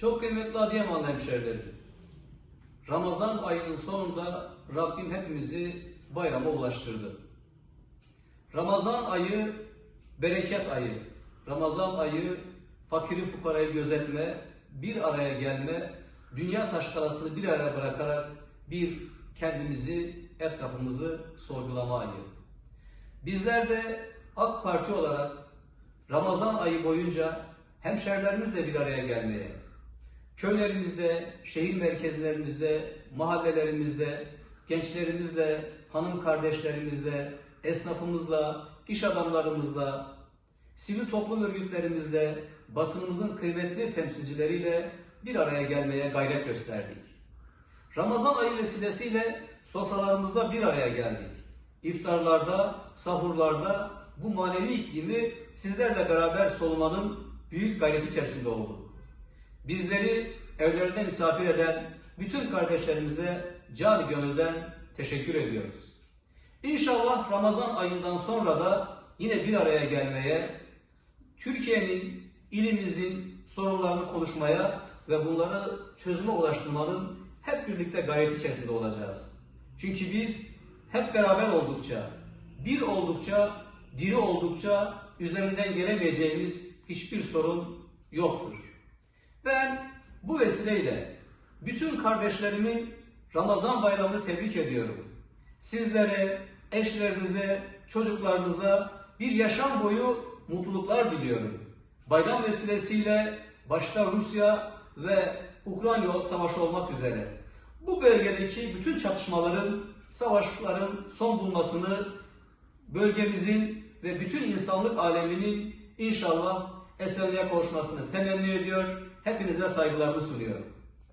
Çok kıymetli Adıyaman hemşehrilerim. Ramazan ayının sonunda Rabbim hepimizi bayrama ulaştırdı. Ramazan ayı bereket ayı. Ramazan ayı fakiri fukarayı gözetme, bir araya gelme, dünya taşkarasını bir araya bırakarak bir kendimizi, etrafımızı sorgulama ayı. Bizler de AK Parti olarak Ramazan ayı boyunca hemşerilerimizle bir araya gelmeye, köylerimizde, şehir merkezlerimizde, mahallelerimizde, gençlerimizle, hanım kardeşlerimizle, esnafımızla, iş adamlarımızla, sivil toplum örgütlerimizle, basınımızın kıymetli temsilcileriyle bir araya gelmeye gayret gösterdik. Ramazan ayı vesilesiyle sofralarımızda bir araya geldik. İftarlarda, sahurlarda bu manevi iklimi sizlerle beraber solumanın büyük gayreti içerisinde olduk. Bizleri evlerinde misafir eden bütün kardeşlerimize canı gönülden teşekkür ediyoruz. İnşallah Ramazan ayından sonra da yine bir araya gelmeye, Türkiye'nin, ilimizin sorunlarını konuşmaya ve bunları çözüme ulaştırmanın hep birlikte gayret içerisinde olacağız. Çünkü biz hep beraber oldukça, bir oldukça, diri oldukça üzerinden gelemeyeceğimiz hiçbir sorun yoktur. Ben bu vesileyle bütün kardeşlerimin Ramazan bayramını tebrik ediyorum. Sizlere, eşlerinize, çocuklarınıza bir yaşam boyu mutluluklar diliyorum. Bayram vesilesiyle başta Rusya ve Ukrayna savaşı olmak üzere bu bölgedeki bütün çatışmaların, savaşların son bulmasını bölgemizin ve bütün insanlık aleminin inşallah esenliğe kavuşmasını temenni ediyor. Hepinize saygılarımı sunuyorum.